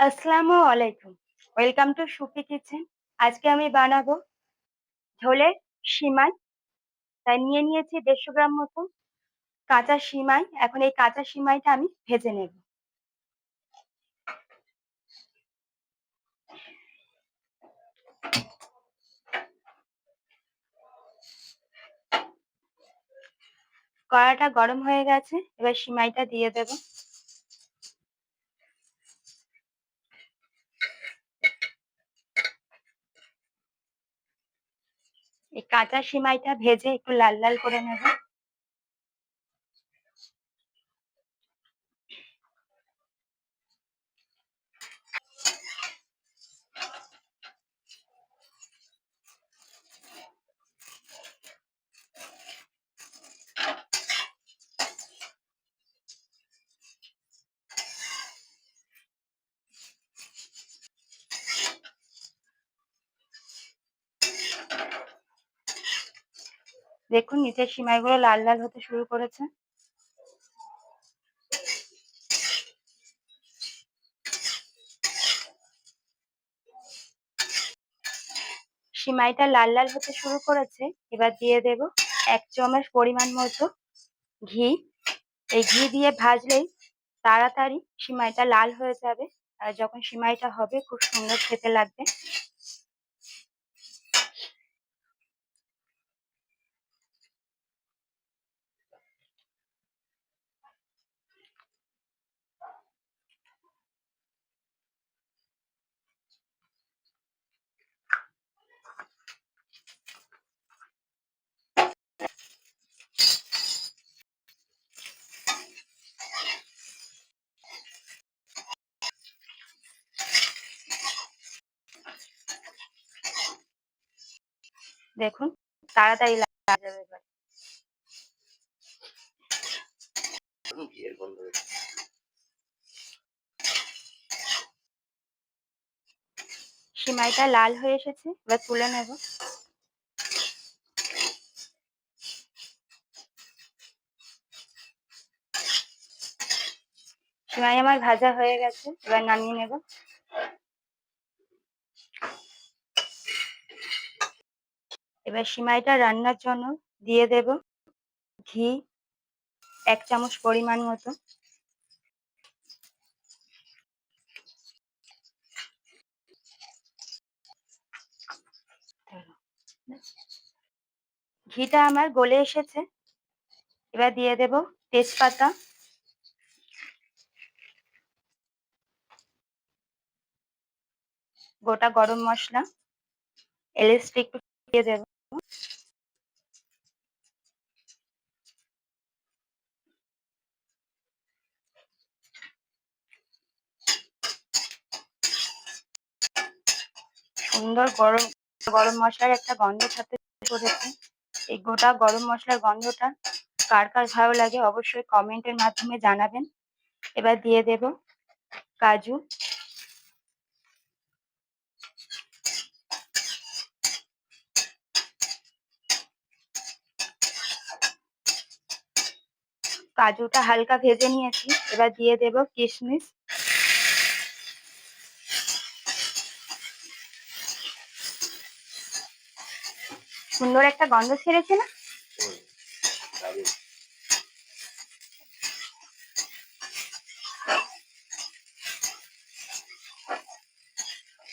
আসসালামু আলাইকুম। Welcome to Sufi kitchen. আজকে আমি বানাবো ঝোলের সিমাই। তাই নিয়ে নিয়েছি ১৫০ গ্রাম মতো কাঁচা সিমাই। এখন এই কাঁচা সিমাইটা আমি ভেজে নেব। কড়াটা গরম হয়ে গেছে। এবার সিমাইটা দিয়ে দেব। এই কাঁচা সিমাইটা ভেজে একটু লাল, লাল করে নেব। দেখুন নিচের সিমাইগুলো লাল, লাল হতে শুরু করেছে। সিমাইটা লাল, লাল হতে শুরু করেছে। এবার দিয়ে দেব এক চামচ পরিমাণ মতো ঘি। এই ঘি দিয়ে ভাজলেই তাড়াতাড়ি সিমাইটা লাল হয়ে যাবে। আর যখন সিমাইটা হবে খুব সুন্দর খেতে লাগবে। দেখুন তাড়াতাড়ি লাগা যাবে এবার। সিমাইটা লাল হয়ে এসেছে এবার তুলে নেব। সিমাই আমার ভাজা হয়ে গেছে এবার নামিয়ে নেব। এবার সিমাইটা রান্নার জন্য দিয়ে দেব ঘি, এক চামচ পরিমাণ মতো। ঘিটা আমার গলে এসেছে। এবার দিয়ে দেব তেজপাতা। গোটা গরম মশলা এলাচটা একটু দিয়ে দেব। সুন্দর গরম গরম মশলার একটা গন্ধ ছাড়তে করেছে। এই গোটা গরম মশলার গন্ধটা কার, কার ভালো লাগে অবশ্যই কমেন্টের মাধ্যমে জানাবেন। এবার দিয়ে দেব কাজু। কাজুটা হালকা ভেজে নিয়েছি। এবার দিয়ে দেব কিশমিশ। সুন্দর একটা গন্ধ ছেড়েছে না?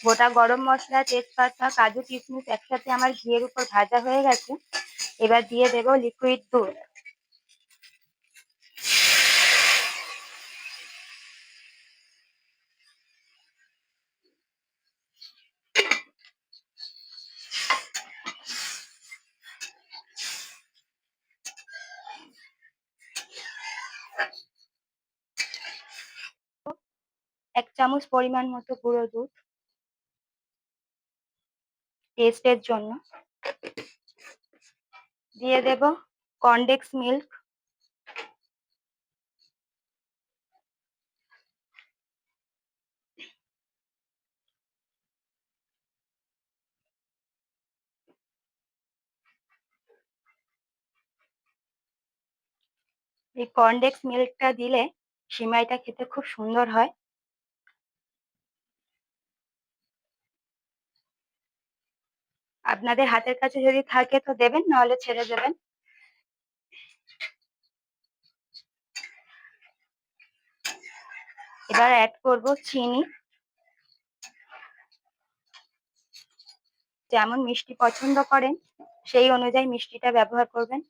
গোটা গরম মশলা তেজপাতা, কাজু, কিশমিশ একসাথে আমার ঘিয়ের উপর ভাজা হয়ে গেছে। এবার দিয়ে দেব লিকুইড দুধ। এক চামচ পরিমাণ মতো গুঁড়ো দুধ। টেস্টের জন্য। দিয়ে দেব কন্ডেক্স মিল্ক। এই কর্নডেক্স মিল্কটা দিলে সিমাইটা খেতে খুব সুন্দর হয়। আপনাদের হাতের কাছে যদি থাকে তো দেবেন, নাহলে ছেড়ে দেবেন। এবার অ্যাড করব চিনি। যেমন মিষ্টি পছন্দ করেন, সেই অনুযায়ী মিষ্টিটা ব্যবহার করবেন।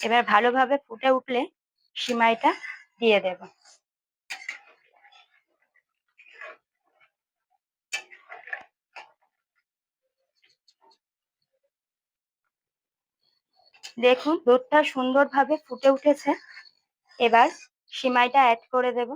এবার ভালোভাবে ফুটে উঠলে সিমাইটা দিয়ে দেব। দেখুন, দুধটা সুন্দরভাবে ফুটে উঠেছে। এবার সিমাইটা অ্যাড করে দেব।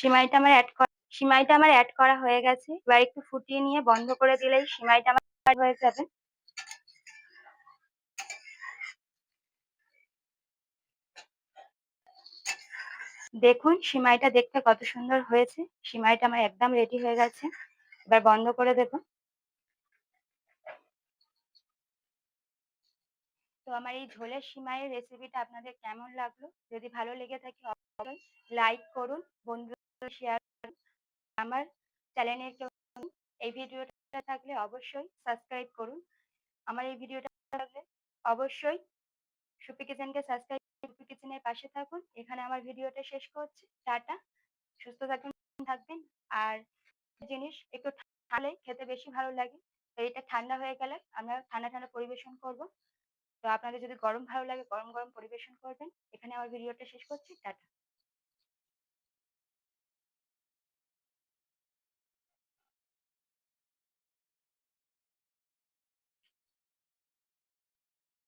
সিমাইটা আমার অ্যাড করা সিমাইটা আমার অ্যাড করা হয়ে গেছে। এবার একটু ফুটিয়ে নিয়ে বন্ধ করে দিলেই সিমাইটা আমার হয়ে যাবে। দেখুন, সিমাইটা দেখতে কত সুন্দর হয়েছে। সিমাইটা আমার একদম রেডি হয়ে গেছে। এবার বন্ধ করে দেব। তো আমার এই ঝোলের সিমাইয়ের রেসিপিটা আপনাদের কেমন লাগল? যদি ভালো লেগে থাকে লাইক করুন। বন্ধু শেয়ার করুন আমার চ্যানেলে কেউ এই ভিডিওটা থাকলে অবশ্যই সাবস্ক্রাইব করুন। আমার এই ভিডিওটা থাকলে অবশ্যই সুপি কিচেনকে সাবস্ক্রাইব সুপি কিচেনের পাশে থাকুন। এখানে আমার ভিডিওটা শেষ করছি। টাটা। সুস্থ থাকুন, থাকবেন। আর জিনিস, একটু ঠান্ডা খেতে বেশি ভালো লাগে। তো এটা ঠান্ডা হয়ে গেলে আমরা ঠান্ডা ঠান্ডা পরিবেশন করব। তো আপনাদের যদি গরম ভালো লাগে, গরম গরম পরিবেশন করবেন। এখানে আমার ভিডিওটা শেষ করছি। টাটা।